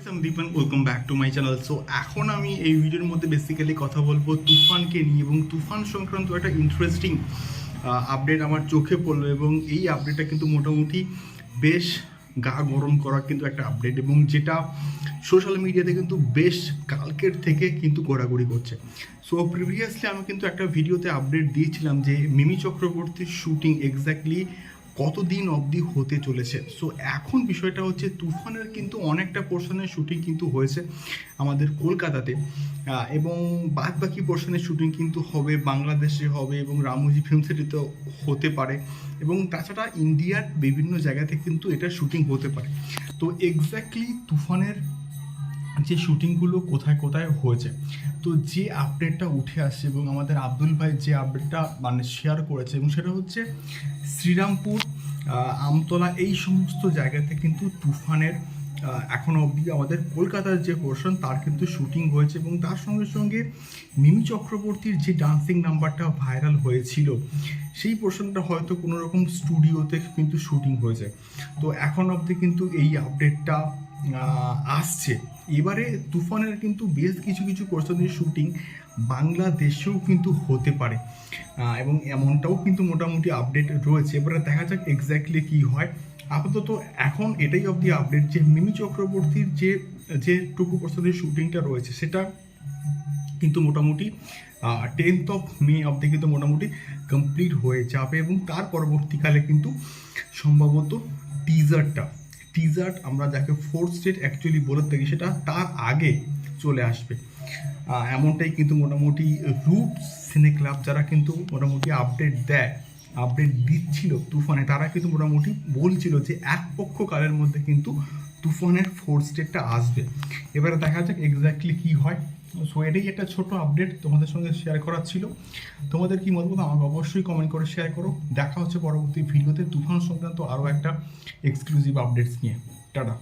Dipan welcome back to my channel so এখন আমি এই ভিডিওর মধ্যে বেসিক্যালি কথা বলব তুফানকে নিয়ে এবং তুফান সংক্রান্ত একটা ইন্টারেস্টিং আপডেট আমার চোখে পড়ল এবং এই আপডেটটা কিন্তু মোটামুটি বেশ গা গরম করা কিন্তু একটা আপডেট এবং যেটা সোশ্যাল মিডিয়াতে কিন্তু বেশ কালকের থেকে কিন্তু ঘোরাঘুরি করছে। সো প্রিভিয়াসলি আমি কিন্তু একটা ভিডিওতে আপডেট দিয়েছিলাম যে মিমি চক্রবর্তীর শুটিং এক্স্যাক্টলি কতদিন অবধি হতে চলেছে? সো এখন বিষয়টা হচ্ছে তুফানের কিন্তু অনেকটা পোর্শনের শুটিং কিন্তু হয়েছে আমাদের কলকাতাতে। এবং বাদ বাকি পোর্শনের শুটিং কিন্তু হবে, বাংলাদেশে হবে এবং রামোজি ফিল্ম সিটিতে হতে পারে। এবং তাছাড়া ইন্ডিয়ার বিভিন্ন জায়গাতে কিন্তু এটা শুটিং হতে পারে। তো এক্স্যাক্টলি তুফানের যে শুটিংগুলো কোথায় কোথায় হয়েছে। তো যে আপডেটটা উঠে আসছে এবং আমাদের আব্দুল ভাই যে আপডেটটা মানে শেয়ার করেছে এবং সেটা হচ্ছে শ্রীরামপুর আমতলা এই সমস্ত জায়গাতে কিন্তু তুফানের এখনও অবধি আমাদের কলকাতার যে পোর্শন তার কিন্তু শুটিং হয়েছে এবং তার সঙ্গে সঙ্গে মিমি চক্রবর্তীর যে ডান্সিং নাম্বারটা ভাইরাল হয়েছিল, সেই পোর্শনটা হয়তো কোনো রকম স্টুডিওতে কিন্তু শুটিং হয়েছে। তো এখন অবধি কিন্তু এই আপডেটটা আসছে। এবারে তুফানের কিন্তু বেশ কিছু কিছু পোর্শনের শুটিং বাংলাদেশেও কিন্তু হতে পারে। এবং এমনটাও কিন্তু মোটামুটি আপডেট রয়েছে। এবারে দেখা যাক এক্স্যাক্টলি কি হয়। আপাতত এখন এটাই অবধি আপডেট যে মিমি চক্রবর্তীর যে যে টুকু পোর্শনের শুটিংটা রয়েছে, সেটা কিন্তু মোটামুটি টেন্থ অফ মে অবধি কিন্তু মোটামুটি কমপ্লিট হয়ে যাবে এবং তার পরবর্তীকালে কিন্তু সম্ভবত টিজারটা টিজার আমরা যাকে ফোর্থ স্টেট অ্যাকচুয়ালি বলে থাকি, সেটা তার আগে চলে আসবে। এমনটাই কিন্তু মোটামুটি রুট সিনে ক্লাব যারা কিন্তু মোটামুটি আপডেট দেয় আপডেট দিচ্ছিল তুফানে, তারা কিন্তু মোটামুটি বলছিল যে এক পক্ষ কালের মধ্যে কিন্তু তুফানের ফোর স্টেটটা আসবে। এবারে দেখা যাক এক্স্যাক্টলি কী হয়। সো এটাই একটা ছোট আপডেট তোমাদের সঙ্গে শেয়ার করার ছিল। তোমাদের কি মতামত আমাকে অবশ্যই কমেন্ট করে শেয়ার করো। দেখা হচ্ছে পরবর্তী ভিডিওতে তুফান সংক্রান্ত আরও একটা এক্সক্লুসিভ আপডেটস নিয়ে। টাটা।